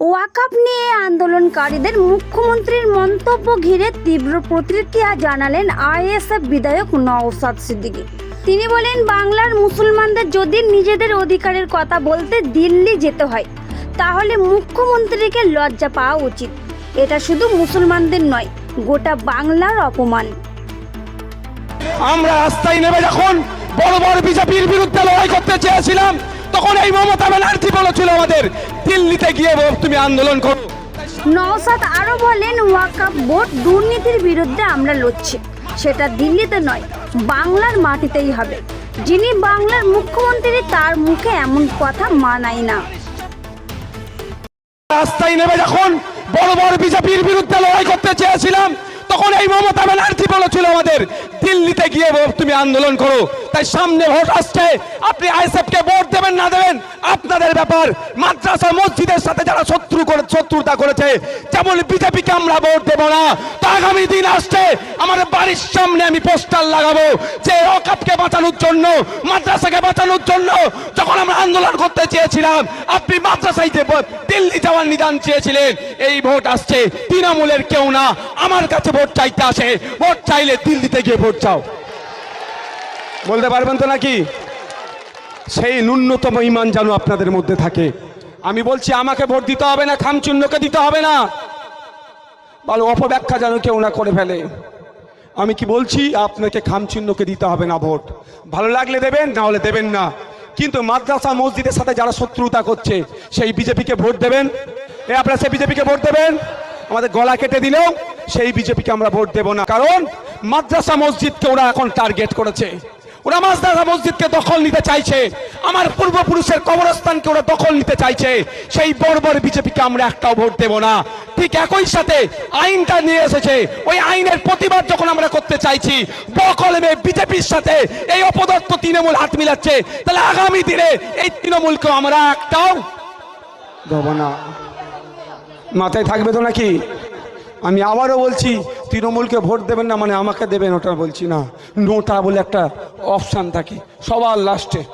ওয়াকাপ নিয়ে আন্দোলনকারীদের মুখ্যমন্ত্রীর মন্তব্য ঘিরে তীব্র প্রতিক্রিয়া জানালেন আইএসএফ বিধায়ক নওসাদ সিদ্দিকী। তিনি বলেন, বাংলার মুসলমানদের যদি নিজেদের অধিকারের কথা বলতে দিল্লি যেতে হয়, তাহলে মুখ্যমন্ত্রীকে লজ্জা পাওয়া উচিত। এটা শুধু মুসলমানদের নয়, গোটা বাংলার অপমান। আমরা রাস্তায় নেমে যখন বড় বড় বিজেপির বিরুদ্ধে লড়াই করতে চেয়েছিলাম তখন এই মমতা ব্যানার্জি বলেছিল আমাদের দিল্লিতে গিয়ে তুমি আন্দোলন করো। নওসাদ আরও বলেন ওয়াকাপ বোর্ড দুর্নীতির বিরুদ্ধে আমরা লড়ছি। সেটা দিল্লিতে নয় বাংলার মাটিতেই হবে। যিনি বাংলার মুখ্যমন্ত্রী তার মুখে এমন কথা মানায় না। রাস্তায় নেমে যখন বড় বড় বিজেপির বিরুদ্ধে লড়াই করতে চেয়েছিলাম তখন এই মমতা ব্যানার্জি বলেছিল আমাদের গিয়ে তুমি আন্দোলন করো। তাই সামনে ভোট আসছে। আপনি আইএসএফ কে ভোট দেবেন, না দেবেন? আপনাদের ব্যাপার। মাদ্রাসা, মসজিদের সাথে যারা শত্রু করে শত্রুতা করেছে, যেমন বিজেপিকে আমরা ভোট দেবো না, তো আগামী দিন আসছে। আমার বাড়ির সামনে আমি পোস্টার লাগাবো যে অকাপকে বাঁচানোর জন্য, মাদ্রাসাকে বাঁচানোর জন্য যখন আমরা আন্দোলন করতে চেয়েছিলাম, আপনি মাদ্রাসায় যে দিল্লি যাওয়ার নিদান চেয়েছিলেন, এই ভোট আসছে। তৃণমূলের কেউ না। আমার কাছে ভোট চাইতে আসে। ভোট চাইলে দিল্লিতে গিয়ে ভোট চাও। বলতে পারবেন তো নাকি? সেই ন্যূনতম ইমান যেন আপনাদের মধ্যে থাকে। আমি বলছি, আমাকে ভোট দিতে হবে না, খামচিহ্নকে দিতে হবে না। ভালো অপব্যাখ্যা যেন কেউ না করে ফেলে। আমি কি বলছি, আপনাকে খামচিহ্নকে দিতে হবে না ভোট। ভালো লাগলে দেবেন, না হলে দেবেন না। কিন্তু মাদ্রাসা, মসজিদের সাথে যারা শত্রুতা করছে, সেই বিজেপিকে ভোট দেবেন। এ, আপনারা সেই বিজেপিকে ভোট দেবেন? আমাদের গলা কেটে দিলেও সেই বিজেপিকে আমরা ভোট দেব না। কারণ মাদ্রাসা, মসজিদকে ওরা এখন টার্গেট করেছে। ওরা মাদ্রাসা মসজিদকে দখল নিতে চাইছে। আমার পূর্বপুরুষের কবরস্থানকে ওরা দখল নিতে চাইছে। সেই বড় বিজেপিকে আমরা একটাও ভোট দেব না। ঠিক একই সাথে আইনটা নিয়ে এসেছে। ওই আইনের প্রতিবাদ যখন আমরা করতে চাইছি, বকলমে বিজেপির সাথে এই অপদত্ত তৃণমূল হাত মিলাচ্ছে। তাহলে আগামী দিনে এই তৃণমূলকেও আমরা একটাও দেব না। মাথায় থাকবে তো নাকি? আমি আবারও বলছি তৃণমূলকে ভোট দেবেন না মানে আমাকে দেবেন ওটা বলছি না। নোটা বলে একটা অপশান থাকে। সবার লাস্টে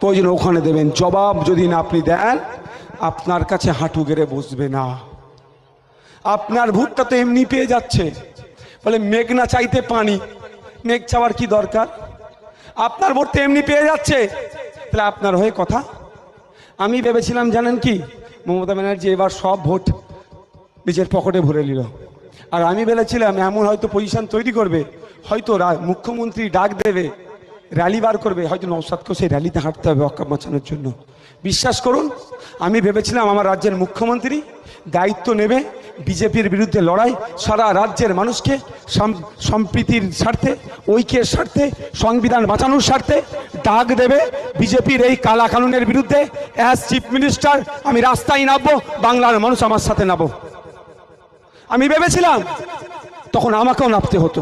প্রয়োজন ওখানে দেবেন। জবাব যদি না আপনি দেন, আপনার কাছে হাঁটু গেড়ে বসবে না। আপনার ভোটটা তো এমনি পেয়ে যাচ্ছে। বলে, মেঘ না চাইতে পানি। মেঘ চাওয়ার কি দরকার? আপনার ভোট তো এমনি পেয়ে যাচ্ছে। তাহলে আপনার হয়ে কথা? আমি ভেবেছিলাম, জানেন কি, মমতা ব্যানার্জি এবার সব ভোট নিজের পকেটে ভরে নিল। আর আমি ভেবেছিলাম এমন হয়তো পজিশন তৈরি করবে, হয়তো মুখ্যমন্ত্রী ডাক দেবে র্যালি বার করবে, হয়তো নৌসাদকেও সেই র্যালিতে হাঁটতে হবে অক্কা বাঁচানোর জন্য। বিশ্বাস করুন, আমি ভেবেছিলাম আমার রাজ্যের মুখ্যমন্ত্রী দায়িত্ব নেবে বিজেপির বিরুদ্ধে লড়াই, সারা রাজ্যের মানুষকে সম- সম্প্রীতির স্বার্থে, ঐক্যের স্বার্থে, সংবিধান বাঁচানোর স্বার্থে ডাক দেবে বিজেপির এই কালা কানুনের বিরুদ্ধে। অ্যাজ চিফ মিনিস্টার আমি রাস্তায় নামবো, বাংলার মানুষ আমার সাথে নামবো আমি ভেবেছিলাম তখন আমাকেও নাপতে হতো।